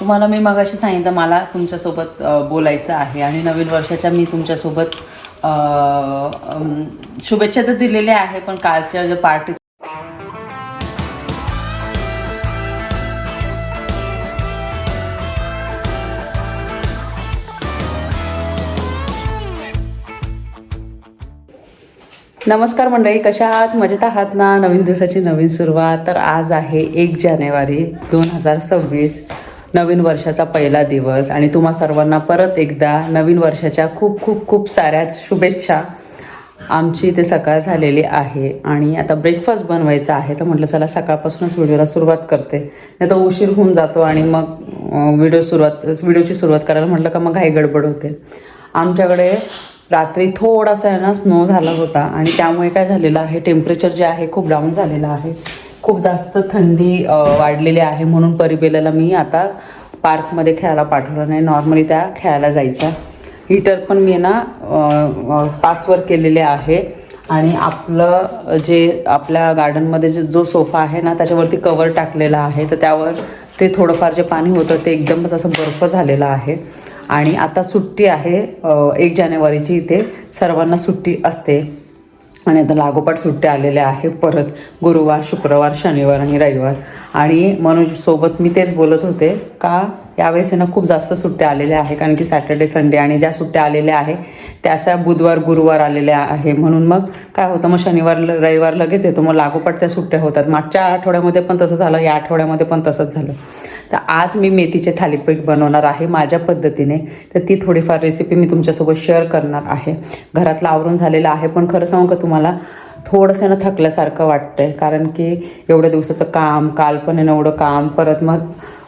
तुम्हाला मी मगाशी सांगितलं मला तुमच्यासोबत बोलायचं आहे आणि नवीन वर्षाच्या मी तुमच्यासोबत शुभेच्छा तर दिलेल्या आहे पण कालच्या ज्या पार्टी नमस्कार मंडळी कशा आहात? मजेत आहात ना? नवीन दिवसाची नवीन सुरुवात तर आज आहे एक जानेवारी दोन हजार सव्वीस. नवीन वर्षाचा पहिला दिवस आणि तुम्हा सर्वांना परत एकदा नवीन वर्षाच्या खूप खूप खूप साऱ्या शुभेच्छा. आमची इथे सकाळ झालेली आहे आणि आता ब्रेकफास्ट बनवायचा आहे. तर म्हटलं चला सकाळपासूनच व्हिडिओला सुरुवात करते. नाही तर उशीर होऊन जातो आणि मग व्हिडिओ सुरुवात व्हिडिओची सुरुवात करायला म्हटलं का मग घाई गडबड होते. आमच्याकडे रात्री थोडासा आहे ना स्नो झाला होता आणि त्यामुळे काय झालेलं आहे टेम्परेचर जे आहे खूप डाऊन झालेलं आहे. खूप जास्त थंडी वाढलेली आहे म्हणून परिबेलाला मी आता पार्कमध्ये खेळायला पाठवलं नाही. नॉर्मली त्या खेळायला जायच्या. हीटर पण मी ना पाचवर केलेले आहे. आणि आपलं जे आपल्या गार्डनमध्ये जे जो सोफा आहे ना त्याच्यावरती कवर टाकलेला आहे. तर त्यावर ते थोडंफार जे पाणी होतं ते एकदमच असं बर्फ झालेलं आहे. आणि आता सुट्टी आहे एक जानेवारीची इथे. सर्वांना सुट्टी असते. आणि आता लागोपाठ सुट्ट्या आलेल्या आहे परत गुरुवार शुक्रवार शनिवार आणि रविवार. आणि मनोजसोबत मी तेच बोलत होते का यावेळेस यांना खूप जास्त सुट्ट्या आलेल्या आहे कारण की सॅटर्डे संडे आणि ज्या सुट्ट्या आलेल्या आहे त्या अशा बुधवार गुरुवार आलेल्या आहे म्हणून मग काय होतं मग शनिवार ल- रविवार लगेच येतो. मग लागोपाठ त्या सुट्ट्या होतात. मागच्या आठवड्यामध्ये पण तसं झालं या आठवड्यामध्ये पण तसंच झालं. तर आज मी मेथीचे थालीपीठ बनवणार आहे माझ्या पद्धतीने. तर ती थोडीफार रेसिपी मी तुमच्यासोबत शेअर करणार आहे. घरातलं आवरून झालेलं आहे पण खरं सांगू का तुम्हाला थोडंसं ना थकल्यासारखं वाटतंय. कारण की एवढ्या दिवसाचं काम काल पण एवढं काम. परत मग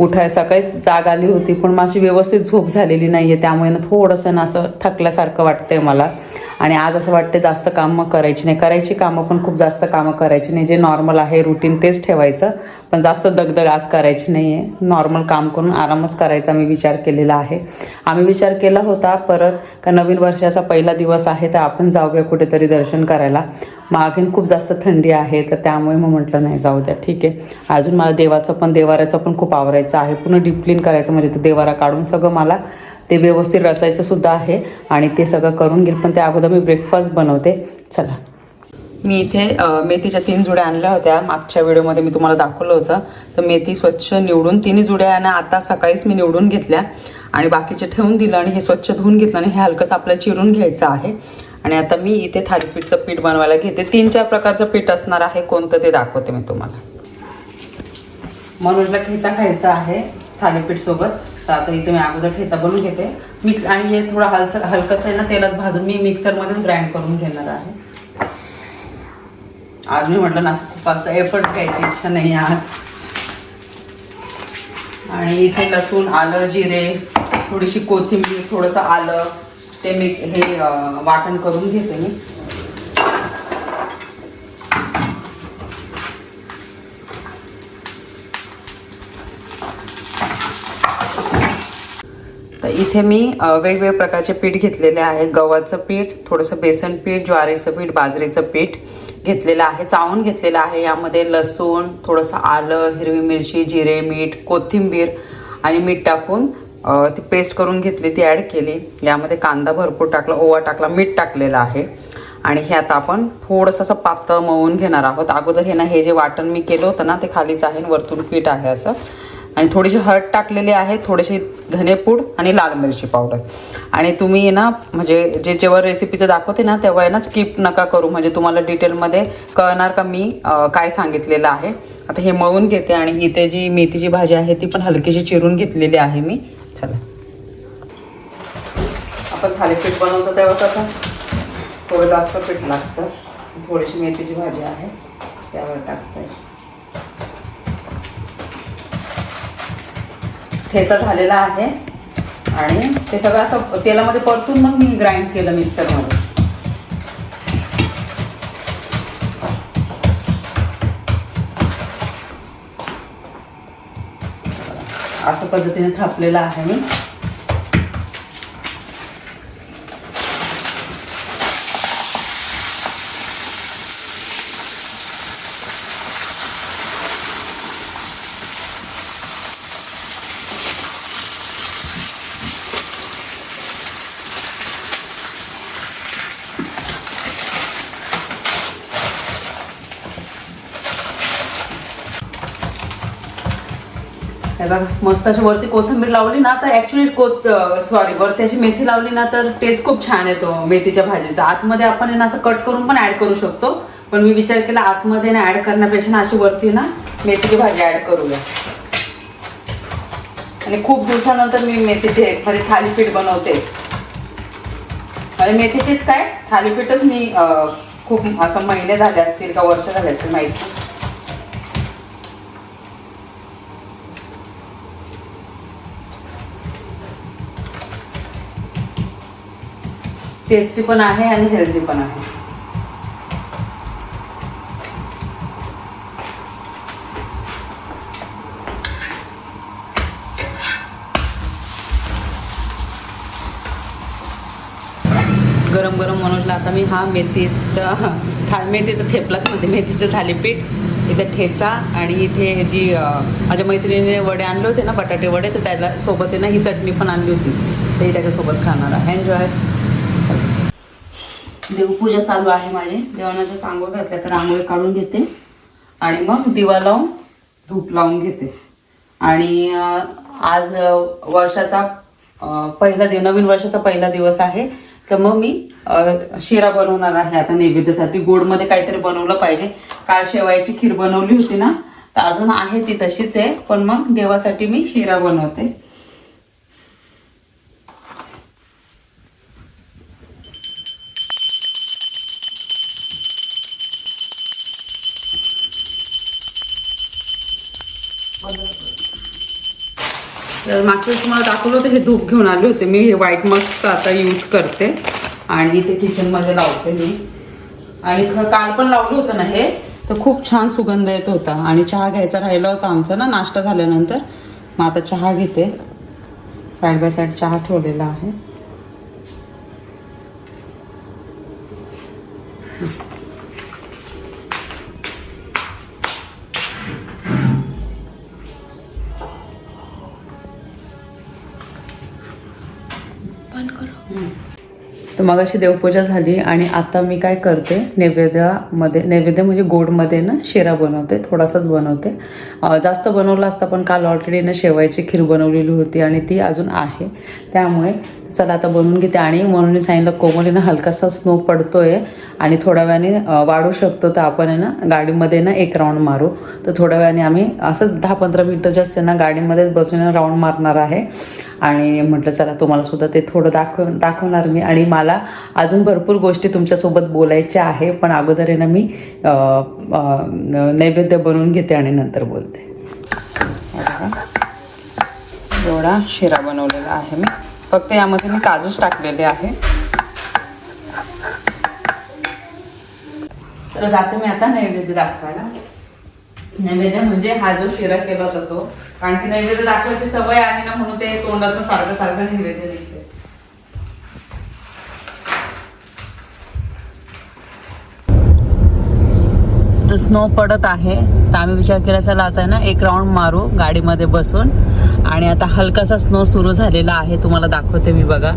उठाय सकाळीच जाग आली होती पण माझी व्यवस्थित झोप झालेली नाही आहे त्यामुळे ना थोडंसं ना असं थकल्यासारखं वाटतंय मला. आणि आज असं वाटतं जास्त कामं करायची नाही. करायची कामं पण खूप जास्त कामं करायची नाही. जे नॉर्मल आहे रुटीन तेच ठेवायचं. पण जास्त दगदग आज करायची नाही आहे नॉर्मल काम करून आरामच करायचा मी विचार केलेला आहे. आम्ही विचार केला होता परत का नवीन वर्षाचा पहिला दिवस आहे तर आपण जाऊया कुठेतरी दर्शन करायला. मागीन खूप जास्त थंडी आहे तर त्यामुळे मग म्हटलं नाही जाऊ द्या ठीक आहे. अजून मला देवाचं पण देवाऱ्याचं पण खूप आवरायचं आहे. पूर्ण डीप क्लीन करायचं म्हणजे ते देवारा काढून सगळं मला ते व्यवस्थित रचायचं सुद्धा आहे आणि ते सगळं करून घेईल पण त्या अगोदर मी ब्रेकफास्ट बनवते. चला. मी इथे मेथीच्या तीन जुड्या आणल्या होत्या. मागच्या व्हिडिओमध्ये मी तुम्हाला दाखवलं होतं. तर मेथी स्वच्छ निवडून तिन्ही जुड्या आहे ना आता सकाळीच मी निवडून घेतल्या आणि बाकीचे ठेवून दिलं आणि हे स्वच्छ धुवून घेतलं आणि हे हलकंसं आपल्याला चिरून घ्यायचं आहे. आणि आता मी इथे थालीपीठचं पीठ बनवायला घेते. तीन चार प्रकारचं पीठ असणार आहे. कोणतं ते दाखवते मी तुम्हाला. मनोजला ठेचा खायचा आहे थालीपीठ सोबत. तर आता इथे मी अगोदर ठेचा बनवून घेते. मिक्स आणि हे थोडं हलसं हलकंसं आहे ना तेलात भाजून मी मिक्सरमध्येच ग्राइंड करून घेणार आहे. आज मी म्हटलं ना खूप असं एफर्ट घ्यायची इच्छा नाही आज. आणि इथे लसूण आलं जिरे थोडीशी कोथिंबीर थोडंसं आलं ते मी हे वाटण करून घेते मी. इथे मी वेगवेगळ्या प्रकारचे पीठ घेतलेले आहे. गव्हाचं पीठ थोडंसं बेसन पीठ ज्वारीचं पीठ बाजरीचं पीठ घेतलेलं आहे. चावून घेतलेलं आहे. यामध्ये लसूण थोडंसं आलं हिरवी मिरची जिरे मीठ कोथिंबीर आणि मीठ टाकून ती पेस्ट करून घेतली ती ॲड केली. यामध्ये कांदा भरपूर टाकला ओवा टाकला मीठ टाकलेलं आहे. आणि हे आता आपण थोडंसं असं पातळ मळून घेणार आहोत. अगोदर हे ना हे जे वाटण मी केलं होतं ना ते खालीच आहे वरतून पीठ आहे असं. आणि थोडीशी हळद टाकलेली आहे थोडीशी धनेपूड आणि लाल मिरची पावडर आणि तुम्ही ना म्हणजे जे जेव्हा रेसिपीचं दाखवते ना तेव्हा आहे ना स्किप नका करू. म्हणजे तुम्हाला डिटेलमध्ये कळणार का मी काय सांगितलेलं आहे. आता हे मळून घेते आणि इथे जी मेथीची भाजी आहे ती पण हलकीशी चिरून घेतलेली आहे मी. चला. आपण थालीपीठ बनवतो तेव्हा कसं? थोडं जास्त पीठ लागतं. थोडीशी मेथीची भाजी आहे त्यावर टाकता ठेचा झालेला आहे. आणि ते सगळं असं तेलामध्ये परतून मग मी ग्राइंड केलं मिक्सरमध्ये अशा पद्धतीने थापलेलं आहे मी. बघा मस्त अशी वरती कोथिंबीर लावली ना तर ऍक्च्युली कोथ सॉरी वरती अशी मेथी लावली ना तर टेस्ट खूप छान येतो मेथीच्या भाजीचा. आतमध्ये आपण ना असं कट करून पण ऍड करू शकतो. पण मी विचार केला आतमध्ये ना ऍड करण्यापेक्षा ना अशी वरती ना मेथीची भाजी ऍड करूया. आणि खूप दिवसानंतर मी मेथीचे एखादी थालीपीठ बनवते. आणि मेथीचेच काय? थालीपीठच मी खूप असं महिने झाले असतील का वर्ष झाले असतील माहिती टेस्टी पण आहे आणि हेल्दी पण आहे. गरम गरम म्हणून आता मी हा मेथीचा था मेथीचं थेपलाच म्हणते मेथीचं थालीपीठ इथे ठेचा आणि इथे जी माझ्या मैत्रिणीने वडे आणले होते ना बटाटे वडे तर त्याला सोबत आहे ना ही चटणी पण आणली होती. तेही त्याच्यासोबत खाणार आहे. एन्जॉय देवपूजा चालू आहे माझी. देवानाच्या सांगोळ घातल्या तर रांगोळी काढून घेते. आणि मग दिवा लावून धूप लावून घेते. आणि आज वर्षाचा पहिला दिव नवीन वर्षाचा पहिला दिवस आहे. तर मग मी शिरा बनवणार आहे आता नैवेद्यासाठी. गोडमध्ये काहीतरी बनवलं पाहिजे. काल शेवायची खीर बनवली होती ना? तर अजून आहे ती तशीच आहे. पण मग देवासाठी मी शिरा बनवते. तुम्हाला दाखवलं होतं हे धूप घेऊन आले होते. मी हे व्हाईट मस्क आता यूज करते. आणि ते किचनमध्ये लावते मी. आणि ख काल पण लावलं होतं ना हे तर खूप छान सुगंध येत होता. आणि चहा घ्यायचा राहिला होता आमचा ना नाश्ता झाल्यानंतर. मग आता चहा घेते. साईड बाय साईड चहा ठेवलेला आहे. मग अशी देवपूजा झाली आणि आता मी काय करते नैवेद्यामध्ये नैवेद्य म्हणजे गोडमध्ये ना शिरा बनवते थोडासाच बनवते. जास्त बनवला असता पण काल ऑलरेडी ना शेवायची खीर बनवलेली होती आणि ती अजून आहे. त्यामुळे चला आता बनवून घेते. आणि म्हणून मी सांगितलं कोमलीनं हलकासा स्नो पडतोय आणि थोड्या वेळाने वाढू शकतो. तर आपण आहे ना गाडीमध्ये ना एक राऊंड मारू. तर थोड्या वेळाने आम्ही असंच दहा पंधरा मिनटं जास्त ना गाडीमध्येच बसून राऊंड मारणार आहे. आणि म्हटलं चला तुम्हाला सुद्धा ते थोडं दाखव दाखवणार मी. आणि मला अजून भरपूर गोष्टी तुमच्यासोबत बोलायच्या आहे. पण अगोदर आहे ना मी नैवेद्य बनवून घेते आणि नंतर बोलते. एवढा शिरा बनवलेला आहे मी. फक्त यामध्ये मी काजूच टाकलेले आहे. तर जाते मी आता नैवेद्य दाखवायला. नैवेद्य म्हणजे हा जो शिरा केला जातो कारण की नैवेद्य दाखवायची सवय आहे ना म्हणून ते तोंडाचं सारखं सारखं नैवेद्य निघते स्नो पडत आहे. तर आम्ही विचार केला चला आता ना एक राऊंड मारू गाडीमध्ये बसून. आणि आता हलकासा स्नो सुरू झालेला आहे तुम्हाला दाखवते मी बघा.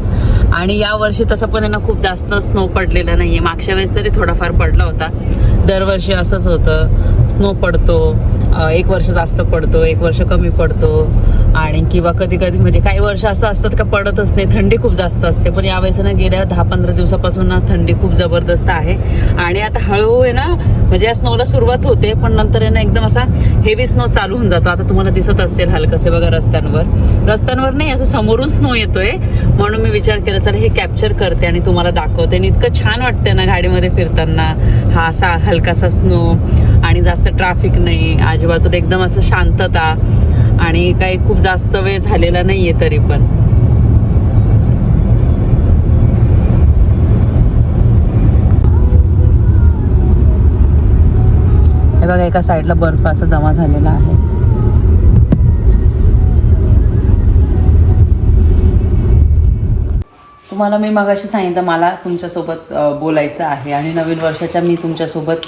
आणि या वर्षी तसं पण आहे ना खूप जास्त स्नो पडलेला नाही आहे मागच्या वेळेस तरी थोडाफार पडला होता. दरवर्षी असंच होतं. स्नो पडतो. एक वर्ष जास्त पडतो एक वर्ष कमी पडतो. आणि किंवा कधी कधी म्हणजे काही वर्ष असं असतात का पडतच नाही थंडी खूप जास्त असते. पण यावेळेस ना गेल्या दहा पंधरा दिवसापासून ना थंडी खूप जबरदस्त आहे. आणि आता हळूहळू आहे ना म्हणजे या स्नोला सुरुवात होते पण नंतर आहे ना एकदम असा हेवी स्नो चालू होऊन जातो. आता तुम्हाला दिसत असेल हलकसे बघा रस्त्यांवर. रस्त्यांवर नाही असं समोरून स्नो येतोय. म्हणून मी विचार केला चला हे कॅप्चर करते आणि तुम्हाला दाखवते. आणि इतकं छान वाटतं ना गाडीमध्ये फिरताना हा असा हलकासा स्नो आणि जास्त ट्रॅफिक नाही. आजूबाजूला एकदम असं शांतता आणि काही खूप जास्त वेळ झालेला नाहीये तरी पण. हे बघा एका साईडला बर्फ असा जमा झालेला आहे. तुम्हाला मी मगाशी सांगितलं मला तुमच्यासोबत बोलायचं आहे आणि नवीन वर्षाच्या मी तुमच्यासोबत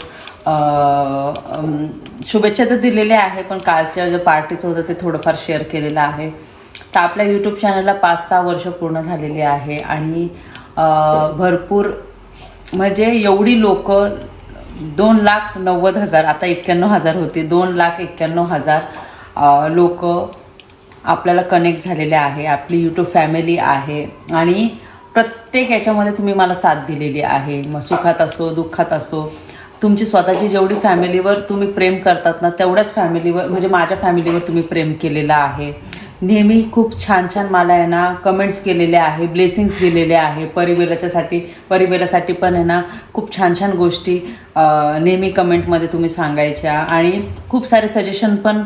शुभेच्छा तर दिलेल्या आहे पण कालच्या जे पार्टीचं होतं ते थोडंफार शेअर केलेलं आहे. तर आपल्या यूट्यूब चॅनलला पाच सहा वर्ष पूर्ण झालेली आहे आणि भरपूर म्हणजे एवढी लोक दोन लाख नव्वद हजार आता एक्क्याण्णव हजार होते दोन लाख एक्क्याण्णव हजार लोक आपल्याला कनेक्ट झालेले आहे आपली यूट्यूब फॅमिली आहे आणि प्रत्येक याच्यामध्ये तुम्ही मला साथ दिलेली आहे. मग सुखात असो दुःखात असो तुमची स्वतःची जेवढी फॅमिलीवर तुम्ही प्रेम करतात ना तेवढ्याच फॅमिलीवर म्हणजे माझ्या फॅमिलीवर तुम्ही प्रेम केलेलं आहे. नेहमी खूप छान छान मला आहे ना कमेंट्स केलेले आहे ब्लेसिंग्स दिलेले आहे. परिवेलाच्यासाठी परिवेलासाठी पण आहे ना खूप छान छान गोष्टी नेहमी कमेंटमध्ये तुम्ही सांगायच्या. आणि खूप सारे सजेशन पण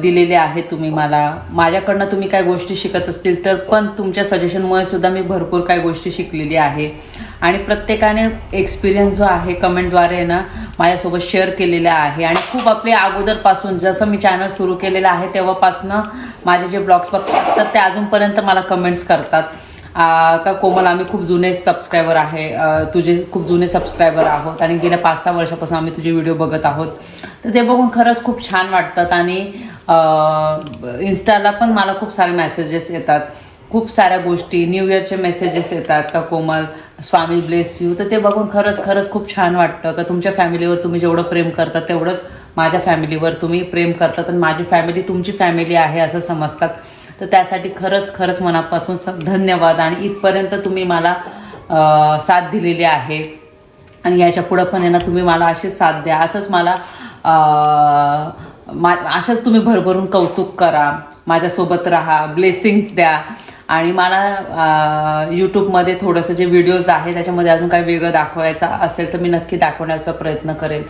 दिलेले आहे तुम्ही मला. माझ्याकडनं तुम्ही काय गोष्टी शिकत असतील तर पण तुमच्या सजेशनमुळे सुद्धा मी भरपूर काय गोष्टी शिकलेली आहे. आणि प्रत्येकाने एक्सपिरियन्स जो आहे कमेंटद्वारे ना माझ्यासोबत शेअर केलेला आहे. आणि खूप आपले अगोदरपासून जसं मी चॅनल सुरू केलेलं आहे तेव्हापासनं माझे जे ब्लॉग्स बघतात तर ते अजूनपर्यंत मला कमेंट्स करतात. आ, का कोमल आम्ही खूप जुने सबस्क्रायबर आहे. तुझे खूप जुने सबस्क्रायबर आहोत आणि गेल्या पाच सहा वर्षापासून आम्ही तुझे व्हिडिओ बघत आहोत. तर ते बघून खरंच खूप छान वाटतात आणि इन्स्टाला पण मला खूप सारे मेसेजेस येतात. खूप साऱ्या गोष्टी न्यू इयरचे मेसेजेस येतात का कोमल? स्वामी ब्लेस यू तर ते बघून खरंच खरंच खूप छान वाटतं का तुमच्या फॅमिलीवर तुम्ही जेवढं प्रेम करता तेवढंच माझ्या फॅमिलीवर तुम्ही प्रेम करतात आणि माझी फॅमिली तुमची फॅमिली आहे असं समजतात. तर त्यासाठी खरंच खरंच मनापासून स- धन्यवाद. आणि इथपर्यंत तुम्ही मला साथ दिलेली आहे. आणि याच्या पुढं पण आहे ना तुम्ही मला अशीच साथ द्या. असंच मला मा अशाच तुम्ही भरभरून कौतुक करा. माझ्यासोबत राहा. ब्लेसिंग्स द्या. आणि मला यूट्यूबमध्ये थोडंसं जे व्हिडिओज आहे त्याच्यामध्ये अजून काही वेगळं दाखवायचं असेल तर मी नक्की दाखवण्याचा प्रयत्न करेन.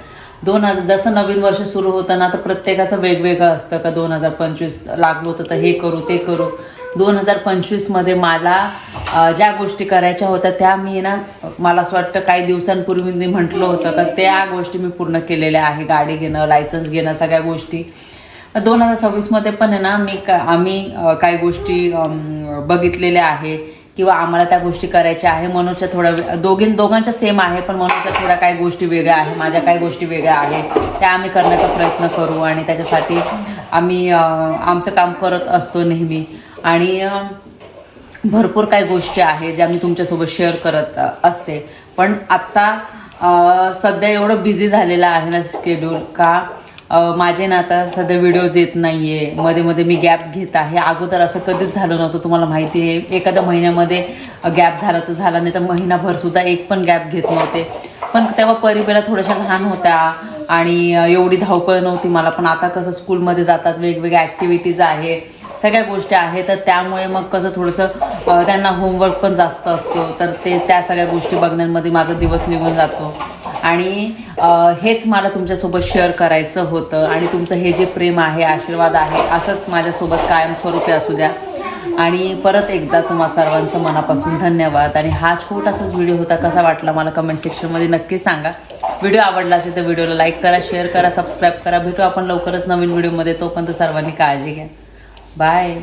दोन हजार जसं नवीन वर्ष सुरू होतं ना तर प्रत्येकाचं वेगवेगळं असतं का? दोन हजार पंचवीस लागलं होतं तर हे करू ते करू. दोन हजार पंचवीसमध्ये मला ज्या गोष्टी करायच्या होत्या त्या मी ना मला असं वाटतं काही दिवसांपूर्वी मी म्हटलं होतं का त्या गोष्टी मी पूर्ण केलेल्या आहे. गाडी घेणं लायसन्स घेणं सगळ्या गोष्टी. दोन हजार सव्वीसमध्ये पण आहे ना मी का आम्ही काही गोष्टी बघितलेल्या आहे किंवा आम्हाला त्या गोष्टी करायच्या आहे. मनोजच्या थोड्या दोघीं दोघांच्या सेम आहे पण मनोजच्या थोड्या काही गोष्टी वेगळ्या आहे. माझ्या काही गोष्टी वेगळ्या आहेत त्या आम्ही करण्याचा प्रयत्न करू आणि त्याच्यासाठी आम्ही आमचं काम करत असतो नेहमी. आणि भरपूर काही गोष्टी आहेत ज्या मी तुमच्यासोबत शेअर करत असते. पण आत्ता सध्या एवढं बिझी झालेलं आहे ना स्केड्यूल का? माझे ना आता सध्या व्हिडिओज येत नाही आहे मध्ये मध्ये मी गॅप घेत आहे. अगोदर असं कधीच झालं नव्हतं तुम्हाला माहिती आहे. एखाद्या महिन्यामध्ये गॅप झाला तर झाला नाही तर महिनाभरसुद्धा एक पण गॅप घेत नव्हते. पण तेव्हा परिबेला थोड्याशा लहान होत्या आणि एवढी धावपळ नव्हती मला. पण आता कसं स्कूलमध्ये जातात वेगवेगळ्या ॲक्टिव्हिटीज आहे सगळ्या गोष्टी आहेत. तर त्यामुळे मग कसं थोडंसं त्यांना होमवर्क पण जास्त असतो. तर ते त्या सगळ्या गोष्टी बघण्यामध्ये माझा दिवस निघून जातो. आणि हेच मला तुमच्यासोबत शेअर करायचं होतं आणि तुमचं हे जे प्रेम आहे आशीर्वाद आहे असंच माझ्यासोबत कायमस्वरूपी असू द्या. आणि परत एकदा तुम्हा सर्वांचं मनापासून धन्यवाद. आणि हा छोटासाच व्हिडिओ होता कसा वाटला मला कमेंट सेक्शनमध्ये नक्की सांगा. व्हिडिओ आवडला असेल तर व्हिडिओला लाईक करा शेअर करा सबस्क्राईब करा. भेटू आपण लवकरच नवीन व्हिडिओमध्ये तोपर्यंत सर्वांनी काळजी घ्या. बाय